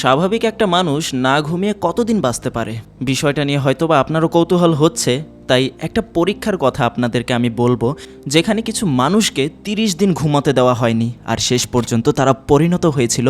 স্বাভাবিক একটা মানুষ না ঘুমিয়ে কতদিন বাঁচতে পারে? বিষয়টা নিয়ে হয়তোবা আপনারও কৌতূহল হচ্ছে, তাই একটা পরীক্ষার কথা আপনাদেরকে আমি বলব, যেখানে কিছু মানুষকে তিরিশ দিন ঘুমাতে দেওয়া হয়নি, আর শেষ পর্যন্ত তারা পরিণত হয়েছিল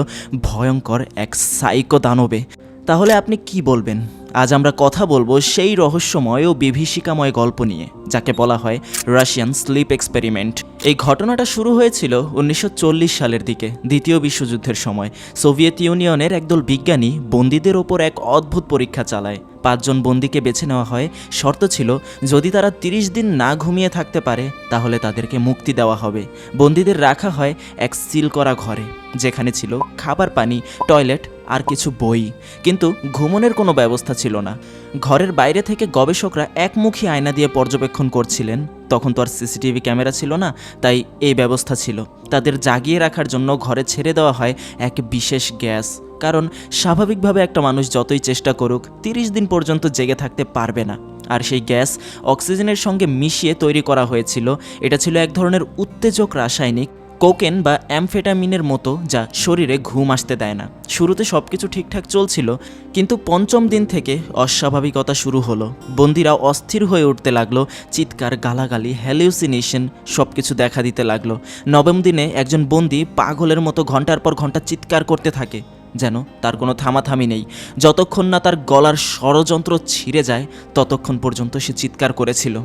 ভয়ঙ্কর এক সাইকো দানবে তাহলে আপনি কি বলবেন? আজ আমরা কথা বলব সেই রহস্যময় ও বিভীষিকাময় গল্প নিয়ে, যাকে বলা হয় রাশিয়ান স্লিপ এক্সপেরিমেন্ট। এই ঘটনাটা শুরু হয়েছিল উনিশশো চল্লিশ সালের দিকে, দ্বিতীয় বিশ্বযুদ্ধের সময়। সোভিয়েত ইউনিয়নের একদল বিজ্ঞানী বন্দীদের ওপর এক অদ্ভুত পরীক্ষা চালায়। পাঁচজন বন্দিকে বেছে নেওয়া হয়, শর্ত ছিল যদি তারা তিরিশ দিন না ঘুমিয়ে থাকতে পারে, তাহলে তাদেরকে মুক্তি দেওয়া হবে। বন্দীদের রাখা হয় এক সিল করা ঘরে, যেখানে ছিল খাবার পানি, টয়লেট আর কিছু বই। কিন্তু ঘুমনের কোনো ব্যবস্থা ছিল না। ঘরের বাইরে থেকে গবেষকরা একমুখী আয়না দিয়ে পর্যবেক্ষণ করছিলেন। তখন তো আর সিসিটিভি ক্যামেরা ছিল না, তাই এই ব্যবস্থা ছিল। তাদের জাগিয়ে রাখার জন্য ঘরে ছেড়ে দেওয়া হয় এক বিশেষ গ্যাস। কারণ স্বাভাবিকভাবে একটা মানুষ যতই চেষ্টা করুক, তিরিশ দিন পর্যন্ত জেগে থাকতে পারবে না। আর সেই গ্যাস অক্সিজেনের সঙ্গে মিশিয়ে তৈরি করা হয়েছিল। এটা ছিল এক ধরনের উত্তেজক রাসায়নিক কোকেন বা অ্যামফেটামিনের মতো যা শরীরে ঘুম আসতে দেয় না। শুরুতে সব কিছু ঠিকঠাক চলছিল, কিন্তু পঞ্চম দিন থেকে অস্বাভাবিকতা শুরু হলো। বন্দিরা অস্থির হয়ে উঠতে লাগল, চিৎকার, গালাগালি হ্যালিউসিনেশন সব কিছু দেখা দিতে লাগল। নবম দিনে একজন বন্দি পাগলের মতো ঘণ্টার পর ঘণ্টা চিৎকার করতে থাকে, যেন তার কোনো থামাথামি নেই। যতক্ষণ না তার গলার ষড়যন্ত্র ছিঁড়ে যায়, ততক্ষণ পর্যন্ত সে চিৎকার করেছিল।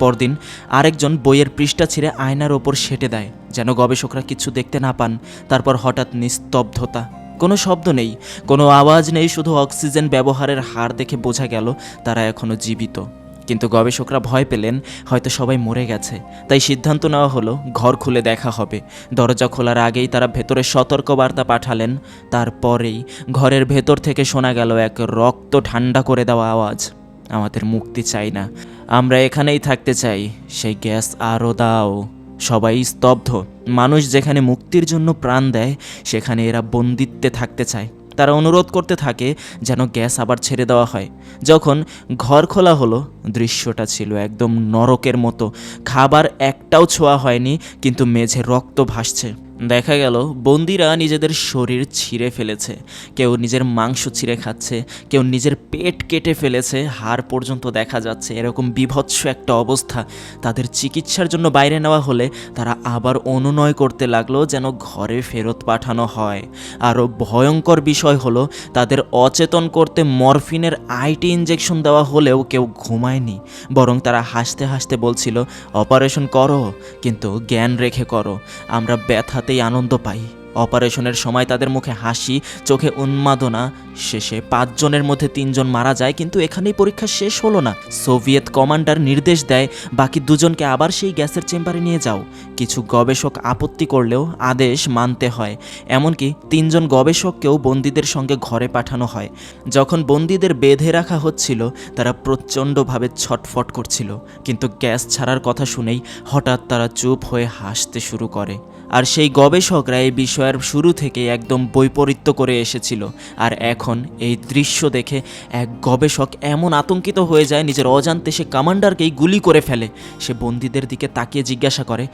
পরদিন আরেকজন বইয়ের পৃষ্ঠা ছিঁড়ে আয়নার ওপর সেটে দেয়। যেন গবেষকরা কিছু দেখতে না পান, তারপর হঠাৎ নিস্তব্ধতা। কোনো শব্দ নেই, কোনো আওয়াজ নেই, শুধু অক্সিজেন ব্যবহারের হার দেখে বোঝা গেল তারা এখনও জীবিত। কিন্তু গবেষকরা ভয় পেলেন, হয়তো সবাই মরে গেছে। তাই সিদ্ধান্ত নেওয়া হলো, ঘর খুলে দেখা হবে। দরজা খোলার আগেই তারা ভেতরে সতর্কবার্তা পাঠালেন। তারপরেই ঘরের ভেতর থেকে শোনা গেল এক রক্ত ঠান্ডা করে দেওয়া আওয়াজ। আমাদের মুক্তি চাই না। আমরা এখানেই থাকতে চাই। সেই গ্যাস আরও দাও। সবাই স্তব্ধ। মানুষ যেখানে মুক্তির জন্য প্রাণ দেয়, সেখানে এরা বন্দিত্বে থাকতে চায়। তারা অনুরোধ করতে থাকে যেন গ্যাস আবার ছেড়ে দেওয়া হয়। যখন ঘর খোলা হলো, দৃশ্যটা ছিল একদম নরকের মতো। খাবার একটাও ছোঁয়া হয়নি, কিন্তু মেঝে রক্ত ভাসছে। দেখা গেল, বন্দিরা নিজেদের শরীর ছিঁড়ে ফেলেছে। কেউ নিজের মাংস ছিঁড়ে খাচ্ছে, কেউ নিজের পেট কেটে ফেলেছে, হাড় পর্যন্ত দেখা যাচ্ছে। এরকম বিভৎস একটা অবস্থা। তাদের চিকিৎসার জন্য বাইরে নেওয়া হলে তারা আবার অনুনয় করতে লাগল যেন ঘরে ফেরত পাঠানো হয়। আরও ভয়ঙ্কর বিষয় হলো, তাদের অচেতন করতে মরফিনের আইটি ইঞ্জেকশন দেওয়া হলেও কেউ ঘুমায়নি। বরং তারা হাসতে হাসতে বলছিল, অপারেশন করো, কিন্তু জ্ঞান রেখে করো। আমরা ব্যথাতেই আনন্দ পাই। অপারেশনের সময় তাদের মুখে হাসি, চোখে উন্মাদনা, শেষে পাঁচজনের মধ্যে তিনজন মারা যায়, কিন্তু এখানেই পরীক্ষা শেষ হলো না। সোভিয়েত কমান্ডার নির্দেশ দেয়, বাকি দুজনকে আবার সেই গ্যাসের চেম্বারে নিয়ে যাও। কিছু গবেষক আপত্তি করলেও আদেশ মানতে হয়। এমনকি তিনজন গবেষককেও বন্দীদের সঙ্গে ঘরে পাঠানো হয়। যখন বন্দীদের বেঁধে রাখা হচ্ছিল, তারা প্রচণ্ডভাবে ছটফট করছিল। কিন্তু গ্যাস ছাড়ার কথা শুনেই হঠাৎ তারা চুপ হয়ে হাসতে শুরু করে। আর সেই গবেষকরা এই বিষয়ের শুরু থেকে একদম বৈপরীত্য করে এসেছিল। আর এখন এই দৃশ্য দেখে এক গবেষক এমন আতঙ্কিত হয়ে যায়, নিজের অজান্তে সে কমান্ডারকেই গুলি করে ফেলে। সে বন্দীদের দিকে তাকিয়ে জিজ্ঞাসা করে,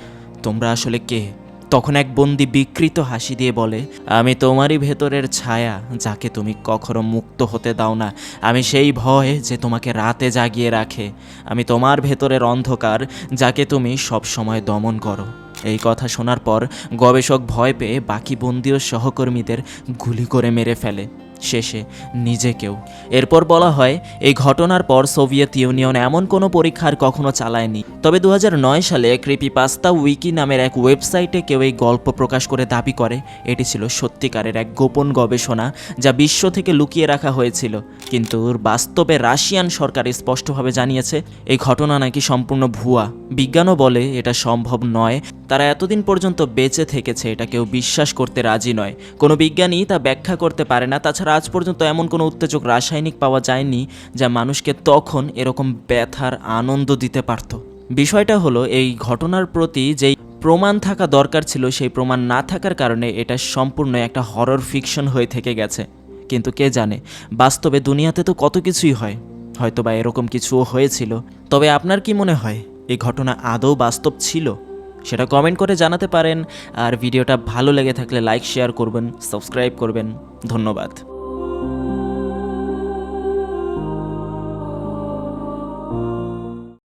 তোমরা আসলে কে? তখন এক বন্দি বিকৃত হাসি দিয়ে বলে, আমি তোমারই ভেতরের ছায়া, যাকে তুমি কখনো মুক্ত হতে দাও না। আমি সেই ভয় যে তোমাকে রাতে জাগিয়ে রাখে। আমি তোমার ভেতরের অন্ধকার, যাকে তুমি সব সময় দমন করো। এই কথা শোনার পর গবেষক ভয় পেয়ে বাকি বন্দি ও সহকর্মীদের গুলি করে মেরে ফেলে। শেষে নিজেকেও এরপর বলা হয়, এই ঘটনার পর সোভিয়েত ইউনিয়ন এমন কোনো পরীক্ষার কখনো চালায়নি। তবে দু হাজার নয় সালে ক্রিপি পাস্তা উইকি নামের এক ওয়েবসাইটে কেউ এই গল্প প্রকাশ করে দাবি করে, এটি ছিল সত্যিকারের এক গোপন গবেষণা যা বিশ্ব থেকে লুকিয়ে রাখা হয়েছিল। কিন্তু বাস্তবে রাশিয়ান সরকার স্পষ্টভাবে জানিয়েছে, এই ঘটনা নাকি সম্পূর্ণ ভুয়া। বিজ্ঞানও বলে, এটা সম্ভব নয়। তারা এতদিন পর্যন্ত বেঁচে থেকেছে, এটা কেউ বিশ্বাস করতে রাজি নয়। কোনো বিজ্ঞানী তা ব্যাখ্যা করতে পারে না, তাছাড়া আজ পর্যন্ত এমন কোনো উত্তেজক রাসায়নিক পাওয়া যায়নি যা মানুষকে তখন এরকম ব্যথার আনন্দ দিতে পারত। বিষয়টা হলো, এই ঘটনার প্রতি যেই প্রমাণ থাকা দরকার ছিল, সেই প্রমাণ না থাকার কারণে এটা সম্পূর্ণ একটা হরর ফিকশন হয়ে থেকে গেছে। কিন্তু কে জানে, বাস্তবে দুনিয়াতে তো কত কিছুই হয়। হয়তো বা এরকম কিছুও হয়েছিল। তবে আপনার কি মনে হয় এই ঘটনা আদৌ বাস্তব ছিল? সেটা কমেন্ট করে জানাতে পারেন। আর ভিডিওটা ভালো লেগে থাকলে লাইক শেয়ার করবেন সাবস্ক্রাইব করবেন। ধন্যবাদ।